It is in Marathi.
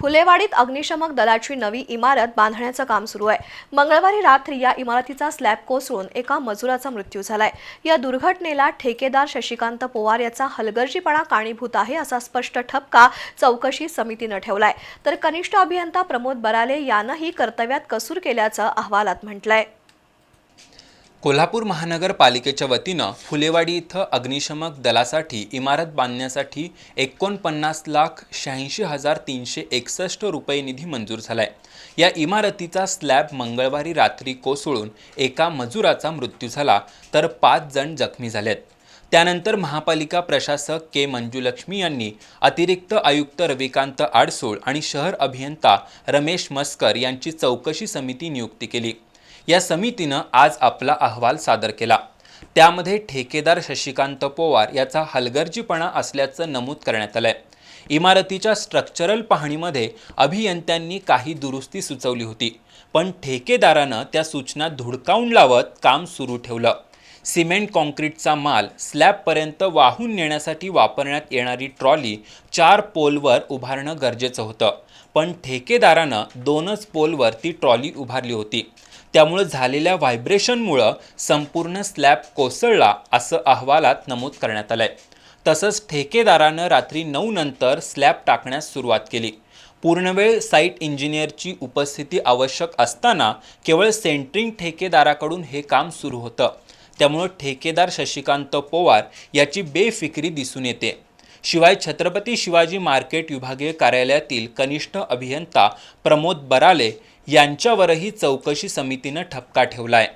फुलेवाडीत अग्निशमक दलाची नवी इमारत बांधण्याचं काम सुरू आहे. मंगळवारी रात्री या इमारतीचा स्लॅब कोसळून एका मजुराचा मृत्यू झालाय. या दुर्घटनेला ठेकेदार शशिकांत पवार याचा हलगर्जीपणा कारणीभूत आहे असा स्पष्ट ठपका चौकशी समितीनं ठेवलाय. तर कनिष्ठ अभियंता प्रमोद बराले यानंही कर्तव्यात कसूर केल्याचं अहवालात म्हटलंय. कोल्हापूर महानगरपालिकेच्या वतीनं फुलेवाडी इथं अग्निशमक दलासाठी इमारत बांधण्यासाठी एकोणपन्नास लाख शहाऐंशी हजार तीनशे एकसष्ट रुपये निधी मंजूर झाला आहे या इमारतीचा स्लॅब मंगळवारी रात्री कोसळून एका मजुराचा मृत्यू झाला तर पाच जण जखमी झालेत. त्यानंतर महापालिका प्रशासक के मंजुलक्ष्मी यांनी अतिरिक्त आयुक्त रविकांत आडसूळ आणि शहर अभियंता रमेश मस्कर यांची चौकशी समिती नियुक्ती केली. या समितीनं आज आपला अहवाल सादर केला. त्यामध्ये ठेकेदार शशिकांत पोवार याचा हलगर्जीपणा असल्याचं नमूद करण्यात आलंय. इमारतीच्या स्ट्रक्चरल पाहणीमध्ये अभियंत्यांनी काही दुरुस्ती सुचवली होती पण ठेकेदारानं त्या सूचना धुडकावून लावत काम सुरू ठेवलं. सिमेंट कॉन्क्रीटचा माल स्लॅबपर्यंत वाहून नेण्यासाठी वापरण्यात येणारी ट्रॉली चार पोलवर उभारणं गरजेचं होतं पण ठेकेदारानं दोनच पोलवर ती ट्रॉली उभारली होती. त्यामुळं झालेल्या व्हायब्रेशनमुळं संपूर्ण स्लॅब कोसळला असं अहवालात नमूद करण्यात आलंय. तसंच ठेकेदारानं रात्री नऊ नंतर स्लॅब टाकण्यास सुरुवात केली. पूर्णवेळ साईट इंजिनियरची उपस्थिती आवश्यक असताना केवळ सेंट्रिंग ठेकेदाराकडून हे काम सुरू होतं. त्यामुळं ठेकेदार शशिकांत पवार याची बेफिक्री दिसून येते. शिवाय छत्रपती शिवाजी मार्केट विभागीय कार्यालयातील कनिष्ठ अभियंता प्रमोद बराले यांच्यावरही चौकशी समितीनं ठपका ठेवलाय.